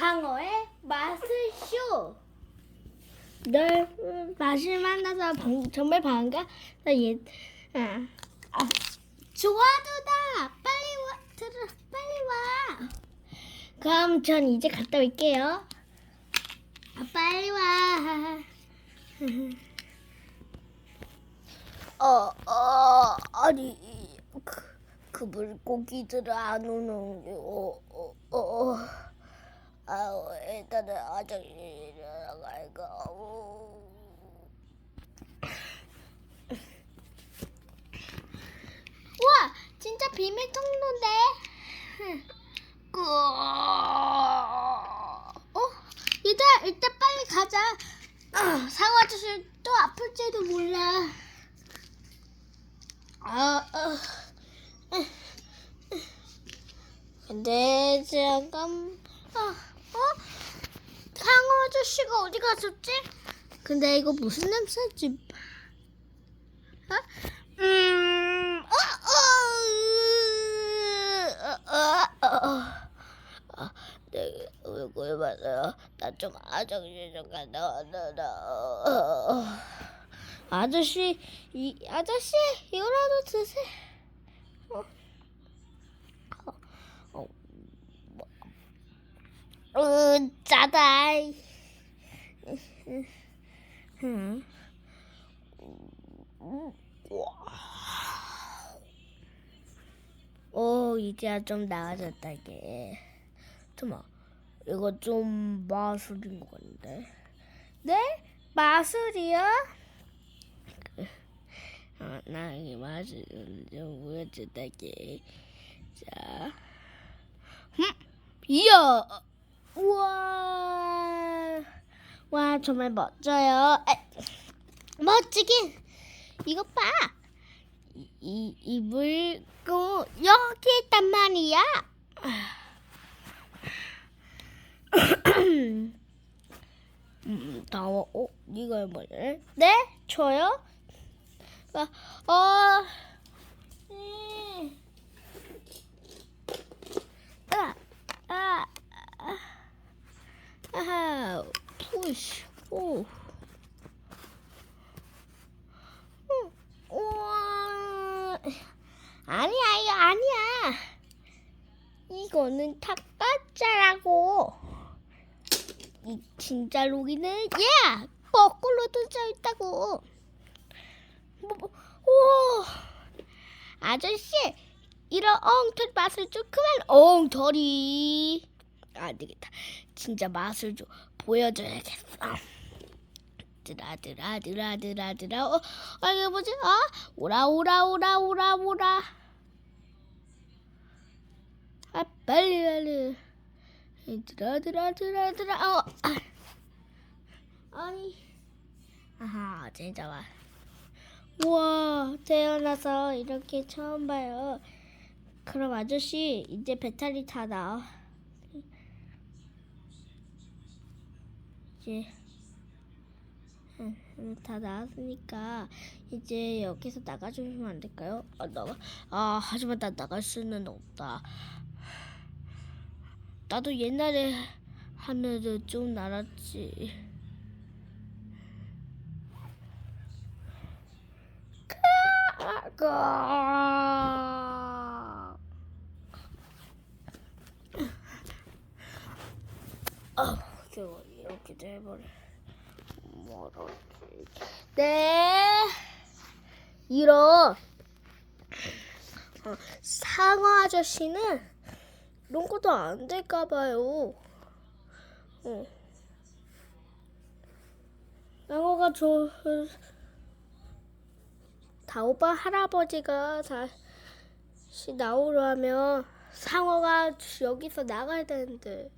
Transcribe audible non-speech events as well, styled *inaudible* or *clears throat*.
상어의 마술쇼. 널 음, 맛을 만나서 방- 정말 반가. 나 얘, 아, 아, 좋아도다. 빨리 와, 들어, 빨리 와. 그럼 전 이제 갔다 올게요. 아, 빨리 와. *laughs* 어, 어, 아니, 그, 그 물고기들 안 오는요. 어, 어, 어. 아우, 일단은 화장실에 나갈까. 어. 우와, 진짜 비밀 통로인데. 그, 어? 얘들아, 일단 빨리 가자. 아, 상어 아저씨 또 아플지도 몰라. 아, 아. 근데 잠깐, 아, 어? 아저씨가 어디 갔었지? 근데 이거 무슨 냄새지? 어? 음, 어, 어, 어, 어, 어, 어. 내 얼굴 봐서 나좀 화장실 좀 왔다. 어, 어, 어. 아저씨, 이 아저씨 이거라도 드세요. 으, 짜다. 응. 오, 이제야 좀 나아졌다, 이게. 잠깐만, 이거 좀 마술인 것 같은데. 네? 마술이요? 어, 나이 마술 좀 보여준다, 이게. 자. 이야. 우와. 와, 정말 멋져요. 에, 멋지긴. 이것 봐. 이, 이, 이 물고 여기 있단 말이야. *clears throat* 음, 다워. 어, 이거 뭐래? 네? 저요? 아, 어. 음. 아, 아, 아, 아하, 푸시, 오. 음, 우와. 아니야, 이거 아니야. 이거는 닭가짜라고. 이 진짜 로기는 야 거꾸로 뜯어 있다고. 뭐, 뭐, 우와. 아저씨, 이런 엉터리 맛을 좀 그만 엉터리. 안 되겠다. 진짜 맛을 좀 보여줘야겠어. 드라 드라 드라 드라 드라. 어, 아 이게 뭐지? 아 오라 오라 오라 오라 오라. 아 빨리 빨리. 드라 드라 드라 드라. 어 아. 아니. 아하 진짜 와. 우와 태어나서 이렇게 처음 봐요. 그럼 아저씨 이제 배탈이 다 나와 이제 응, 다 나왔으니까 이제 여기서 나가주시면 안 될까요? 아 나가 아 하지만 나 나갈 수는 없다. 나도 옛날에 하늘을 좀 날았지. 가. 아, 겨우 이렇게 돼버려. 뭐라지? 네. 이런 어, 상어 아저씨는 이런 것도 안 될까 봐요. 어. 상어가 저 다오바 할아버지가 다시 나오려 하면 상어가 여기서 나가야 되는데